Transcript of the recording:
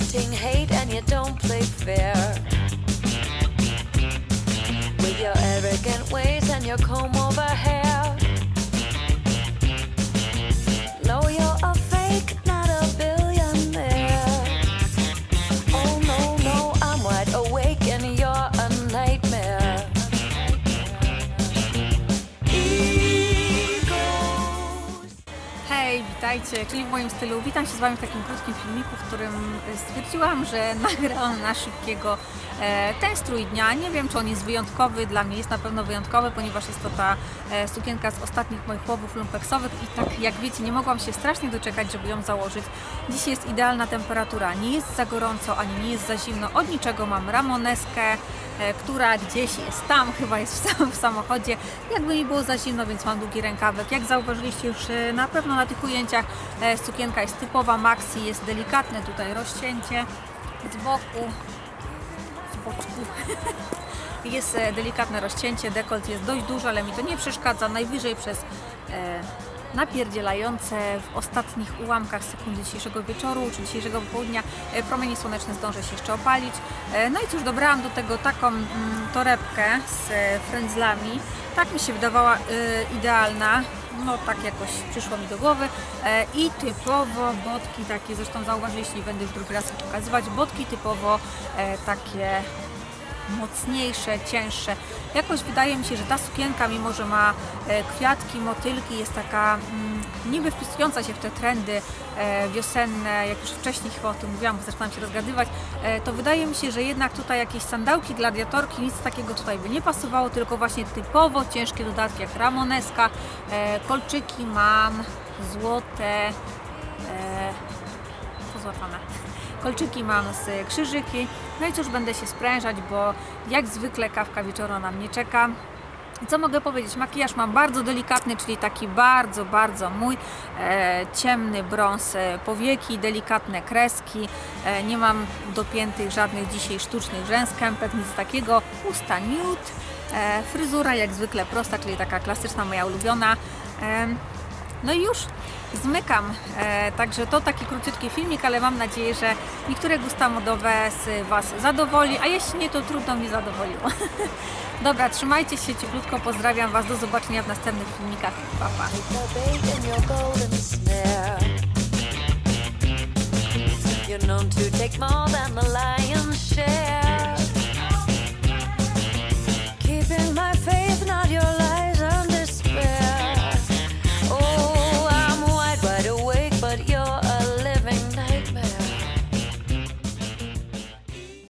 planting hate and you don't play fair. With your arrogant ways and your comb over hair. Witajcie, czyli w moim stylu. Witam się z Wami w takim krótkim filmiku, w którym stwierdziłam, że nagram na szybkiego e, ten strój dnia. Nie wiem, czy on jest wyjątkowy, dla mnie jest na pewno wyjątkowy, ponieważ jest to ta e, sukienka z ostatnich moich łowów lumpeksowych i tak jak wiecie, nie mogłam się strasznie doczekać, żeby ją założyć. Dzisiaj jest idealna temperatura, nie jest za gorąco, ani nie jest za zimno. Od niczego mam ramoneskę, e, która gdzieś jest tam, chyba jest w, sam, w samochodzie. Jakby mi było za zimno, więc mam długi rękawek. Jak zauważyliście już e, na pewno na tych ujęciach, e, sukienka jest typowa maxi, jest delikatne tutaj rozcięcie z boku, z boczku. Jest e, delikatne rozcięcie, dekolt jest dość duży, ale mi to nie przeszkadza. Najwyżej przez e, napierdzielające w ostatnich ułamkach sekundy dzisiejszego wieczoru czy dzisiejszego popołudnia e, promienie słoneczne zdążę się jeszcze opalić. E, no i cóż, dobrałam do tego taką mm, torebkę z e, frędzlami. Tak mi się wydawała idealna. No tak jakoś przyszło mi do głowy. I typowo botki takie, zresztą zauważyliście, nie będę już drugi raz pokazywać, botki typowo takie mocniejsze, cięższe. Jakoś wydaje mi się, że ta sukienka, mimo że ma e, kwiatki, motylki, jest taka mm, niby wpisująca się w te trendy e, wiosenne, jak już wcześniej chyba o tym mówiłam, bo zaczynam się rozgadywać, e, to wydaje mi się, że jednak tutaj jakieś sandałki, gladiatorki, nic takiego tutaj by nie pasowało, tylko właśnie typowo ciężkie dodatki jak ramoneska, kolczyki mam, złote, Kolczyki mam z krzyżyki. No i cóż, będę się sprężać, bo jak zwykle kawka wieczorna na mnie czeka. Co mogę powiedzieć? Makijaż mam bardzo delikatny, czyli taki bardzo, bardzo mój. E, ciemny brąz, e, powieki, delikatne kreski. E, nie mam dopiętych żadnych dzisiaj sztucznych rzęs, kępek, nic takiego. Usta nude. E, fryzura jak zwykle prosta, czyli taka klasyczna, moja ulubiona. E, no i już zmykam. E, także to taki króciutki filmik, ale mam nadzieję, że niektóre gusta modowe z Was zadowoli, a jeśli nie, to trudno mnie zadowoliło. Dobra, trzymajcie się cieplutko, pozdrawiam Was, do zobaczenia w następnych filmikach. Pa, pa.